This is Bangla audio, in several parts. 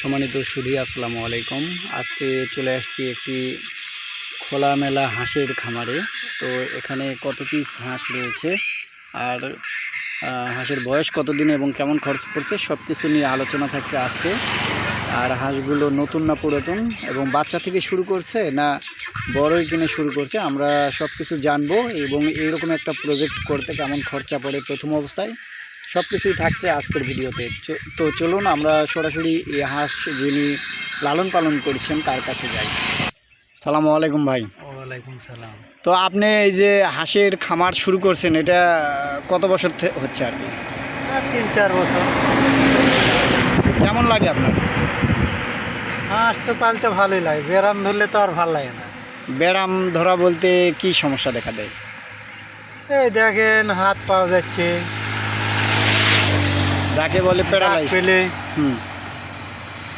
সম্মানিত সুধী, আসসালামু আলাইকুম। আজকে চলে আসছি একটি খোলামেলা হাঁসের খামারে। তো এখানে কত পিস হাঁস রয়েছে আর হাঁসের বয়স কতদিন এবং কেমন খরচ পড়ছে সব কিছু নিয়ে আলোচনা থাকছে আজকে। আর হাঁসগুলো নতুন না পুরাতন এবং বাচ্চা থেকে শুরু করছে না বড়ই কিনে শুরু করছে, আমরা সব কিছু জানব এবং এইরকম একটা প্রজেক্ট করতে কেমন খরচা পড়ে প্রথম অবস্থায়। সব কিছুই থাকছে আজকের ভিডিওতে। তো চলুন আমরা সরাসরি এই হাঁস যিনি লালন পালন করছেন তার কাছে যাই। সালামু আলাইকুম ভাই। ওয়ালাইকুম সালাম। তো আপনি এই যে হাঁসের খামার শুরু করছেন এটা কত বছর হচ্ছে আর কি? তিন চার বছর। কেমন লাগে আপনার? হাঁস তো পালতে ভালোই লাগে বেরাম ধরলে তো আর ভালো লাগে না। ব্যায়াম ধরা বলতে কি সমস্যা দেখা দেয়? এই দেখেন হাত পাওয়া যাচ্ছে। যাকে বলে প্যারালাইজ পেলে। হুম।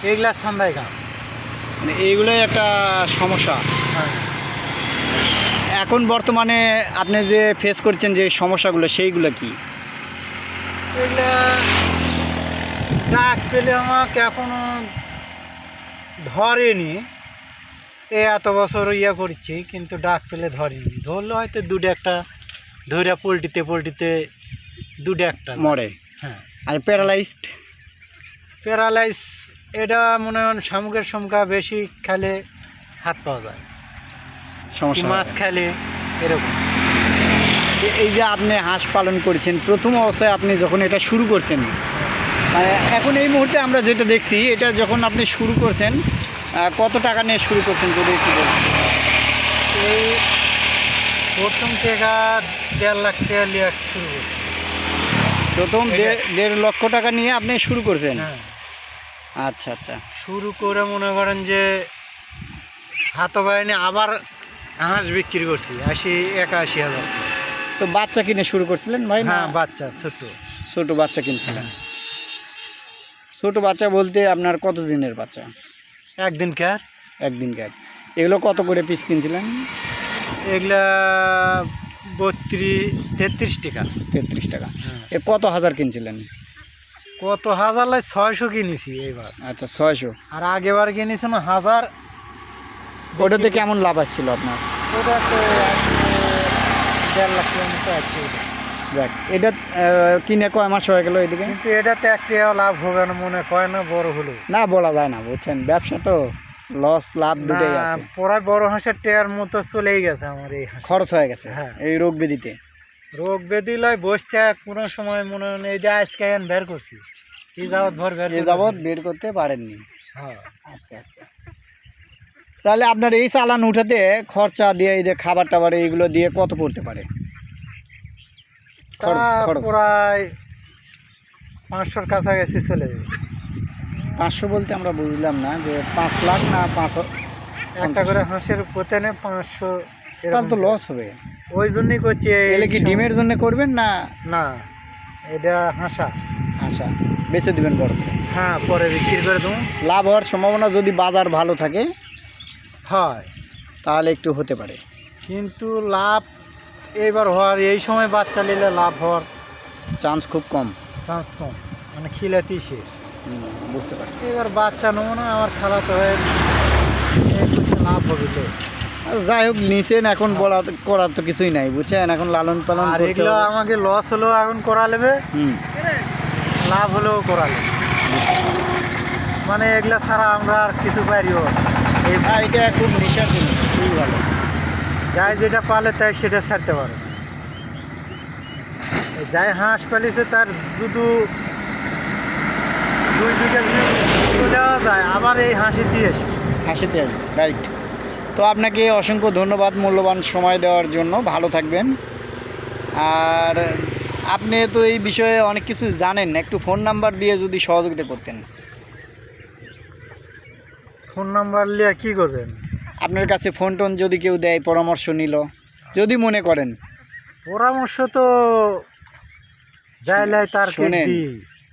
এগুলা সান্দাই গান মানে এইগুলোই একটা সমস্যা। হ্যাঁ। এখন বর্তমানে আপনি যে ফেস করছেন যে সমস্যাগুলো সেইগুলো কি? এগুলা ডাক পেলে আমাকে এখনও ধরেনি। এ এত বছর ইয়ে করছি কিন্তু ডাক পেলে ধরেনি। ধরলে হয়তো দুটো একটা ধরে পোলট্রিতে পোলট্রিতে দুটো একটা। মরে। হ্যাঁ। আর প্যারালাইজড? প্যারালাইজ এটা মনে হয় শামুকের সংখ্যা বেশি খেলে হাত পাওয়া যায়। সমস্যা মাছ খেলে এরকম। এই যে আপনি হাঁস পালন করছেন প্রথম অবস্থায় আপনি যখন এটা শুরু করছেন মানে এখন এই মুহূর্তে আমরা যেটা দেখছি এটা যখন আপনি শুরু করছেন কত টাকা নিয়ে শুরু করছেন যদি একটু বলেন? এই প্রথম টাকা দেড় লাখ টাকা লিয়ে শুরু করছি। প্রথম দেড় লক্ষ টাকা নিয়ে আপনি শুরু করছেন? হ্যাঁ। আচ্ছা আচ্ছা। শুরু করে মনে করেন যে হাত বাইনে আবার হাঁস বিক্রি করছি আশি একাশি হাজার। তো বাচ্চা কিনে শুরু করছিলেন ভাই না? হ্যাঁ বাচ্চা ছোট। ছোট বাচ্চা কিনছিলেন। ছোট বাচ্চা বলতে আপনার কত দিনের বাচ্চা? একদিন কার একদিনকার এগুলো কত করে পিস কিনছিলেন? এগুলা বত্রিশ তেত্রিশ টাকা। তেত্রিশ টাকা। হ্যাঁ। এ কত হাজার কিনছিলেন? কত হাজার লাই ছয়শো কিনেছি এইবার। আচ্ছা ছয়শো। আর আগেবার কিনেছিলাম হাজার ওটাতে কেমন লাভ আসছিল আপনার? ওটা তো আজকে দেড় লাখ কিলোমিটার আছে ওটা। যাক এটা কিনে কয় মাস হয়ে গেল এদিকে? কিন্তু এটাতে একটিও লাভ হবে না মনে হয় না বড় হলো। না বলা যায় না বুঝছেন? ব্যবসা তো লস লাভ দুটোই আছে। পড়ায় বড় হাঁসের টেয়ার মতো চলেই গেছে আমার এই খরচ হয়ে গেছে। হ্যাঁ। এই রোগ ব্যাধিতে। রোগ ব্যাধি লয় বসতে কোনো সময় মনে হয় এই যে আজকে এখন বের করছি। এই যাবৎ ভর বের এ করতে যাবৎ বের করতে পারেননি। হ্যাঁ। আচ্ছা আচ্ছা। তাহলে আপনার এই চালান উঠাতে খরচা দিয়ে এই যে খাবার টাবার এইগুলো দিয়ে কত পড়তে পারে। প্রায় পাঁচশোর কাছাকাছি চলে যাবে। পাঁচশো বলতে আমরা বুঝলাম না যে পাঁচ লাখ না পাঁচ একটা করে হাঁসের প্রতেনে পাঁচশো এরকম তো লস হবে। ওই জন্যই করছি এলে কি ডিমের জন্য করবেন না? না এটা হাঁসা। হাঁসা। বেচে দিবেন করে। হ্যাঁ পরে বিক্রি করে দেবো। লাভ হওয়ার সম্ভাবনা যদি বাজার ভালো থাকে হয়। তাহলে একটু হতে পারে। কিন্তু লাভ এইবার হওয়ার এই সময় বাচ্চা নিলে লাভ হওয়ার চান্স খুব কম। চান্স কম। মানে খিলাতেই শেষ। বুঝতে পারছি। এবার বাচ্চা নেব না আমার খালাতো হয়ে লাভ হবে তো। যাই হোক নিচেন এখন বলা করার তো কিছুই নাই বুঝছেন? এখন লালন পালন আর এগুলো আমাকে লস হলেও এখন করা নেবে লাভ হলেও করা নেবে। মানে এগুলো ছাড়া আমরা আর কিছু পারিও এই এটা খুব নেশার জিনিস খুবই ভালো। যাই যেটা পালে তাই সেটা ছাড়তে পারে। যাই হাঁস পালিছে তার শুধু দুই দুইটা চলে যাওয়া যায় আবার এই হাসি দিয়ে রাইট তো আপনাকে অসংখ্য ধন্যবাদ মূল্যবান সময় দেওয়ার জন্য ভালো থাকবেন। আর আপনি তো এই বিষয়ে অনেক কিছু জানেন একটু ফোন নাম্বার দিয়ে যদি সহযোগিতা করতেন। ফোন নাম্বার নিয়ে কী করবেন? আপনার কাছে ফোন টোন যদি কেউ দেয় পরামর্শ নিল যদি মনে করেন। পরামর্শ তো যাইলাই তার শোনেন।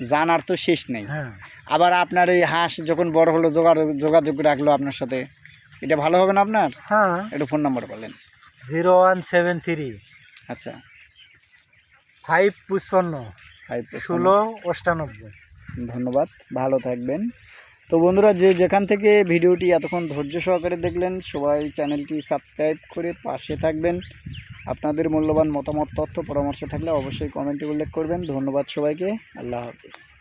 জানার তো শেষ নেই। হ্যাঁ। আবার আপনার এই হাঁস যখন বড় হলো যোগাযোগ যোগাযোগ রাখল আপনার সাথে এটা ভালো হবে না আপনার? হ্যাঁ। একটু ফোন নাম্বার বলেন। Zero one seven three. আচ্ছা। ফাইভ পুষ্পান্ন ফাইভ ষোলো অষ্টানব্বই। ধন্যবাদ ভালো থাকবেন। তো বন্ধুরা যে যেখান থেকে ভিডিওটি এতক্ষণ ধৈর্য সহকারে দেখলেন সবাই চ্যানেলটি সাবস্ক্রাইব করে পাশে থাকবেন। আপনাদের মূল্যবান মতামত তথ্য পরামর্শ থাকলে অবশ্যই কমেন্টে উল্লেখ করবেন। ধন্যবাদ সবাইকে। আল্লাহ হাফিজ।